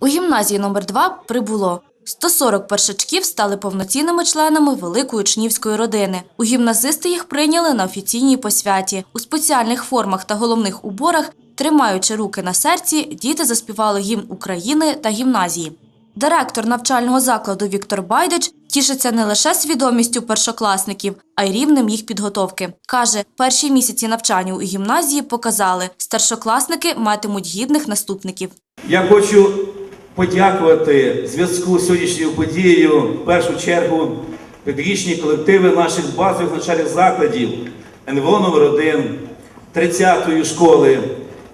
У гімназії номер 2 прибуло 140 першачків стали повноцінними членами великої учнівської родини. У гімназисти їх прийняли на офіційній посвяті. У спеціальних формах та головних уборах, тримаючи руки на серці, діти заспівали гімн України та гімназії. Директор навчального закладу Віктор Байдич тішиться не лише свідомістю першокласників, а й рівнем їх підготовки. Каже, перші місяці навчання у гімназії показали, старшокласники матимуть гідних наступників. Я хочу подякувати в зв'язку з сьогоднішньою подією в першу чергу педагогічні колективи наших базових навчальних закладів НВО номер 1 30-ї школи,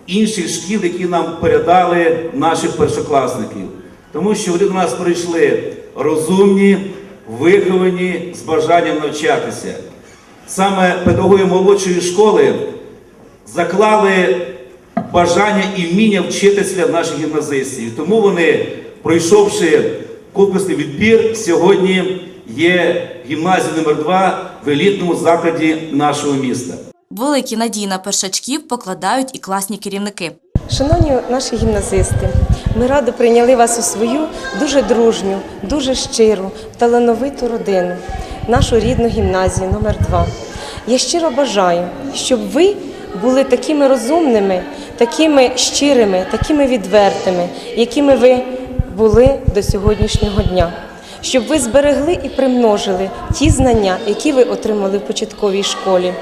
інших шкіл, які нам передали наших першокласників. Тому що вони до нас прийшли розумні, виховані, з бажанням навчатися. Саме педагоги молодшої школи заклали бажання і вміння вчитися для наших гімназистів. Тому вони, пройшовши конкурсний відбір, сьогодні є гімназія номер 2 в елітному закладі нашого міста. Великі надії на першачків покладають і класні керівники. Шановні наші гімназисти, ми радо прийняли вас у свою дуже дружню, дуже щиру, талановиту родину, нашу рідну гімназію номер 2 Я щиро бажаю, щоб ви були такими розумними, такими щирими, такими відвертими, якими ви були до сьогоднішнього дня. Щоб ви зберегли і примножили ті знання, які ви отримали в початковій школі.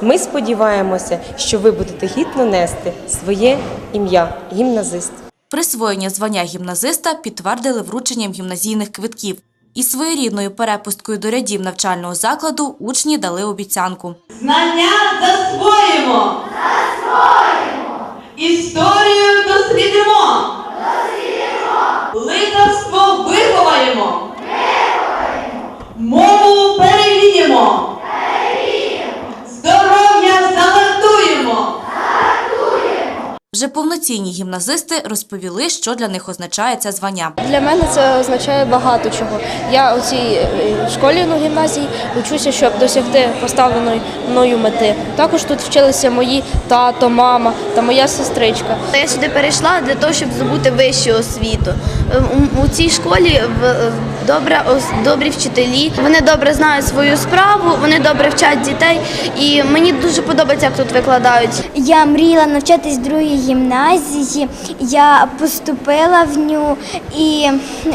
Ми сподіваємося, що ви будете гідно нести своє ім'я гімназист. Присвоєння звання гімназиста підтвердили врученням гімназійних квитків. І своєрідною перепусткою до рядів навчального закладу учні дали обіцянку. Знання засвоїмо. Засвоїмо. Історію Вже повноцінні гімназисти розповіли, що для них означає це звання. Для мене це означає багато чого. Я у цій е, школі ну, гімназії учуся, щоб досягти поставленої мною мети. Також тут вчилися мої тато, мама та моя сестричка. Я сюди перейшла для того, щоб здобути вищу освіту. Е, У, цій школі в- в- добра, ос- добрі вчителі. Вони добре знають свою справу, вони добре вчать дітей. І мені дуже подобається, як тут викладають. Я мріяла навчатись в другій гімназії. Я поступила в ню, і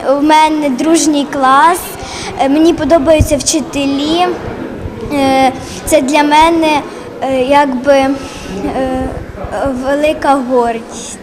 в мене дружній клас. Е, Мені подобаються вчителі. Е, Це для мене е, якби велика гордість.